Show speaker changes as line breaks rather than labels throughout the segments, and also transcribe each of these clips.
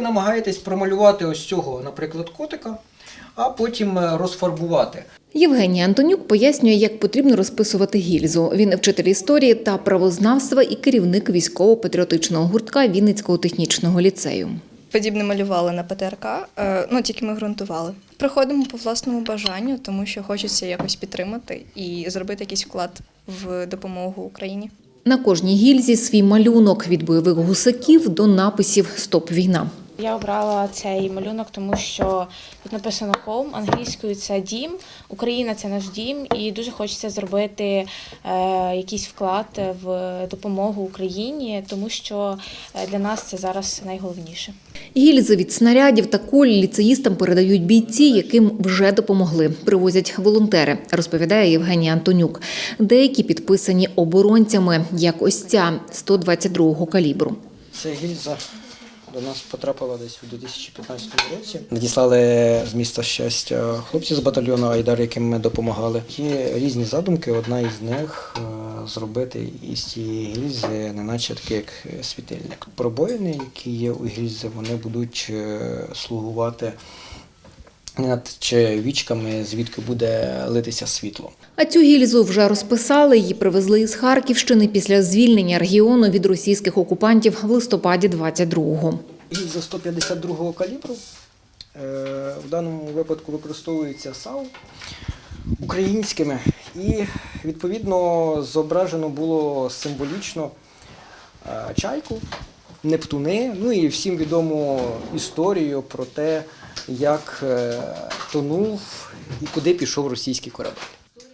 ви намагаєтесь промалювати ось цього, наприклад, котика, а потім е, розфарбувати.
Євгеній Антонюк пояснює, як потрібно розписувати гільзу. Він вчитель історії та правознавства і керівник військово-патріотичного гуртка Вінницького технічного ліцею.
Подібне малювали на ПТРК, е, ну тільки ми ґрунтували. Приходимо по власному бажанню, тому що хочеться якось підтримати і зробити якийсь вклад в допомогу Україні.
На кожній гільзі свій малюнок від бойових гусаків до написів Стоп війна.
Я обрала цей малюнок, тому що тут написано «Home», англійською це дім, Україна це наш дім, і дуже хочеться зробити е, якийсь вклад в допомогу Україні, тому що е, для нас це зараз найголовніше.
Гільзи від снарядів та куль ліцеїстам передають бійці, яким вже допомогли. Привозять волонтери, розповідає Євгеній Антонюк. Деякі підписані оборонцями, як ось ця 122-го калібру.
Це гільза до нас потрапила десь у 2015 році. Надіслали з міста щастя хлопці з батальйону Айдар, яким ми допомагали. Є різні задумки. Одна із них е, зробити із цієї гільзи, неначе такий як світильник. Пробоїни, які є у гільзи, вони будуть е, наче вічками, звідки буде литися світло.
А цю гільзу вже розписали. Її привезли із Харківщини після звільнення регіону від російських окупантів в листопаді 22-го.
Гільза 152-го калібру. Е, В даному випадку використовується САУ українськими. І відповідно зображено було символічно е, чайку, Нептуни, ну і всім відому історію про те, як е, тонув і куди пішов російський корабель.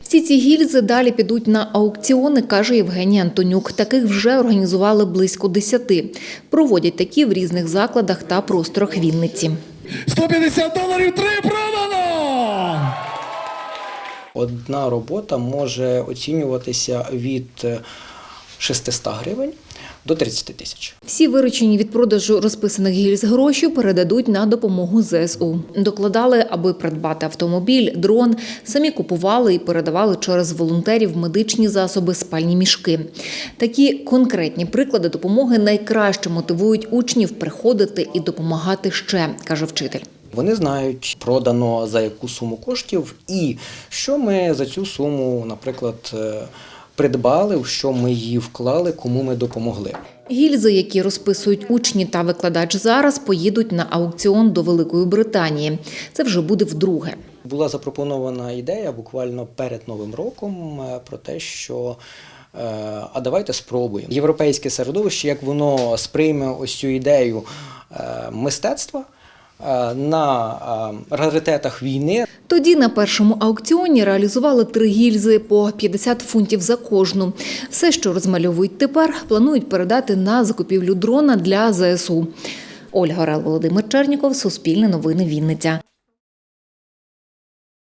Всі ці гільзи далі підуть на аукціони, каже Євгеній Антонюк. Таких вже організували близько десяти. Проводять такі в різних закладах та просторах Вінниці.
150 доларів три продано!
Одна робота може оцінюватися від е, 600 гривень до 30 тисяч.
Всі виручені від продажу розписаних гільз гроші передадуть на допомогу ЗСУ. Докладали, аби придбати автомобіль, дрон, самі купували і передавали через волонтерів медичні засоби, спальні мішки. Такі конкретні приклади допомоги найкраще мотивують учнів приходити і допомагати ще, каже вчитель.
Вони знають, продано за яку суму коштів, і що ми за цю суму, наприклад, е, придбали, в що ми її вклали, кому ми допомогли.
Гільзи, які розписують учні та викладач зараз, поїдуть на аукціон до Великої Британії. Це вже буде вдруге.
Була запропонована ідея буквально перед Новим роком е, про те, що е, а давайте спробуємо. Європейське середовище, як воно сприйме ось цю ідею е, мистецтва на е, раритетах війни,
Тоді на першому аукціоні реалізували три гільзи по 50 фунтів за кожну. Все, що розмальовують тепер, планують передати на закупівлю дрона для ЗСУ. Ольга Орел, Володимир Черніков, Суспільне новини Вінниця.